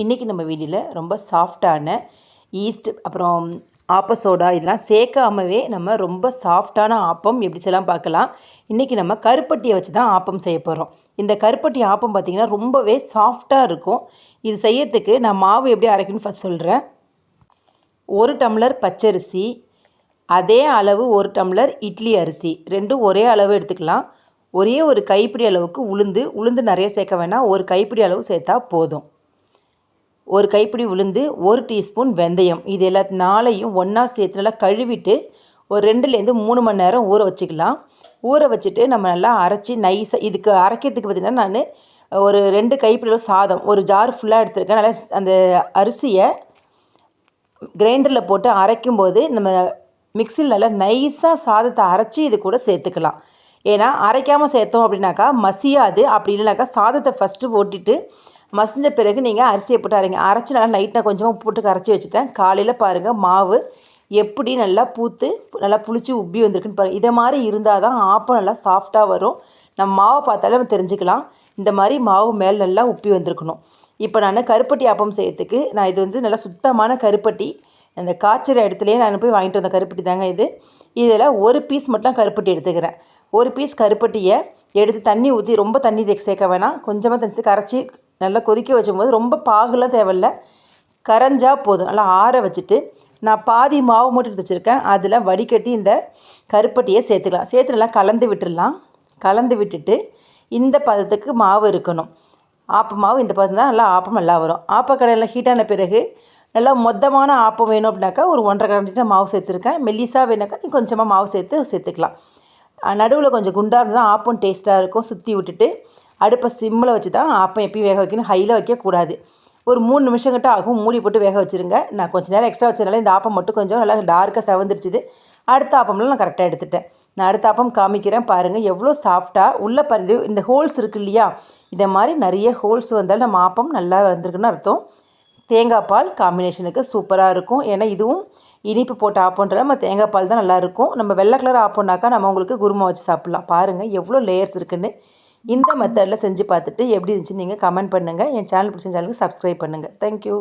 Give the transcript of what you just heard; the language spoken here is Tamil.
இன்றைக்கி நம்ம வீடியோவில் ரொம்ப சாஃப்டான ஈஸ்ட் அப்புறம் ஆப்ப சோடா இதெல்லாம் சேர்க்காமவே நம்ம ரொம்ப சாஃப்டான ஆப்பம் எப்படி செய்யலாம் பார்க்கலாம். இன்றைக்கி நம்ம கருப்பட்டியை வச்சு தான் ஆப்பம் செய்ய போகிறோம் இந்த கருப்பட்டி ஆப்பம் பார்த்திங்கன்னா ரொம்பவே சாஃப்டாக இருக்கும். இது செய்யறதுக்கு நான் மாவு எப்படி அரைக்கணும்னு ஃபஸ்ட் சொல்கிறேன் ஒரு டம்ளர் பச்சரிசி அதே அளவு ஒரு டம்ளர் இட்லி அரிசி ரெண்டும் ஒரே அளவு எடுத்துக்கலாம். ஒரே ஒரு கைப்பிடி அளவுக்கு உளுந்து உளுந்து நிறைய சேர்க்க வேணாம். ஒரு கைப்பிடி அளவு சேர்த்தா போதும். ஒரு கைப்பிடி உளுந்து ஒரு டீஸ்பூன் வெந்தயம். இது எல்லா நாளையும் ஒன்றா சேர்த்து நல்லா கழுவிட்டு ஒரு ரெண்டுலேருந்து மூணு மணி நேரம் ஊற வச்சுக்கலாம். ஊற வச்சுட்டு நம்ம நல்லா அரைச்சி நைஸாக இதுக்கு அரைக்கிறதுக்கு பார்த்திங்கன்னா நான் ஒரு ரெண்டு கைப்பிடி சாதம் ஒரு ஜார் ஃபுல்லாக எடுத்துருக்கேன். நல்லா அந்த அரிசியை கிரைண்டரில் போட்டு அரைக்கும்போது நம்ம மிக்சியில் நல்லா நைஸாக சாதத்தை அரைச்சி இது கூட சேர்த்துக்கலாம். ஏன்னா அரைக்காமல் சேர்த்தோம் அப்படின்னாக்கா மசியாது. அப்படி இல்லைனாக்கா சாதத்தை ஃபஸ்ட்டு ஓட்டிட்டு மசிஞ்ச பிறகு நீங்கள் அரிசியை போட்டு அரைங்க. அரைச்சி நல்லா நைட்டாக கொஞ்சமாக உப்பு போட்டு கரைச்சி வச்சுட்டேன். காலையில் பாருங்கள் மாவு எப்படி நல்லா பூத்து நல்லா புளிச்சு உப்பி வந்திருக்குன்னு பாருங்கள் இதை மாதிரி இருந்தால் தான் ஆப்பம் நல்லா சாஃப்டாக வரும். நம்ம மாவை பார்த்தாலே நம்ம தெரிஞ்சுக்கலாம். இந்த மாதிரி மாவு மேலே நல்லா உப்பி வந்திருக்கணும். இப்போ நான் கருப்பட்டி ஆப்பம் செய்யறதுக்கு நான் இது வந்து நல்லா சுத்தமான கருப்பட்டி. அந்த காய்ச்சல் இடத்துலையே நான் போய் வாங்கிட்டு வந்த கருப்பட்டி தாங்க இது. இதில் ஒரு பீஸ் மட்டும் கருப்பட்டி எடுத்துக்கிறேன். ஒரு பீஸ் கருப்பட்டியை எடுத்து தண்ணி ஊற்றி ரொம்ப தண்ணி சேர்க்க வேணாம். கொஞ்சமாக தண்ணி கரைச்சி நல்லா கொதிக்க வச்சும்போது ரொம்ப பாகுலாம் தேவையில்ல. கரைஞ்சால் போதும். நல்லா ஆற வச்சுட்டு நான் பாதி மாவு மட்டும் எடுத்து வச்சுருக்கேன். அதில் வடிகட்டி இந்த கருப்பட்டியை சேர்த்துக்கலாம். சேர்த்து நல்லா கலந்து விட்டுடலாம் கலந்து விட்டுட்டு இந்த பதத்துக்கு மாவு இருக்கணும். ஆப்ப மாவு இந்த பதம் தான் நல்லா ஆப்பம் நல்லா வரும். ஆப்பக்கடையில் ஹீட்டான பிறகு நல்லா மொத்தமான ஆப்பம் வேணும் அப்படின்னாக்கா ஒரு ஒன்றரை கரண்டிட்டு மாவு சேர்த்துருக்கேன். மெல்லிசாக வேணாக்கா நீ கொஞ்சமாக மாவு சேர்த்து சேர்த்துக்கலாம். நடுவில் கொஞ்சம் குண்டாக இருந்தால் ஆப்பம் டேஸ்ட்டாக இருக்கும். சுற்றி விட்டுட்டு அடுப்பை சிம்மில் வச்சு தான் ஆப்பம் எப்பயும் வேக வைக்கணும். ஹையில் வைக்கக்கூடாது. ஒரு மூணு நிமிஷம் கிட்ட ஆகும். மூடி போட்டு வேக வச்சுருங்க. நான் கொஞ்சம் நேரம் எக்ஸ்ட்ரா வச்சதுனால இந்த ஆப்பம் மட்டும் கொஞ்சம் நல்லா டார்க்காக செவந்துருச்சுது. அடுத்த ஆப்பம்லாம் நான் கரெக்டாக எடுத்துட்டேன். நான் அடுத்த ஆப்பம் காமிக்கிறேன். பாருங்கள் எவ்வளோ சாஃப்டாக உள்ளே பாரு இந்த ஹோல்ஸ் இருக்கு இல்லையா? இதை மாதிரி நிறைய ஹோல்ஸ் வந்தாலும் நம்ம ஆப்பம் நல்லா வந்திருக்குன்னு அர்த்தம். தேங்காய் பால் காம்பினேஷனுக்கு சூப்பராக இருக்கும். ஏன்னா இதுவும் இனிப்பு போட்ட ஆப்போன்றது நம்ம தேங்காய் பால் தான் நல்லாயிருக்கும் நம்ம வெள்ளை கலர் ஆப்போனாக்கா நம்ம உங்களுக்கு குருமா வச்சு சாப்பிட்லாம். பாருங்கள் எவ்வளோ லேயர்ஸ் இருக்குன்னு. இந்த மெத்தடில் செஞ்சு பார்த்துட்டு எப்படி இருந்துச்சு நீங்கள் கமெண்ட் பண்ணுங்கள் என் சேனல் பிடிச்ச சேனலுக்கு சப்ஸ்கிரைப் பண்ணுங்கள் தேங்க்யூ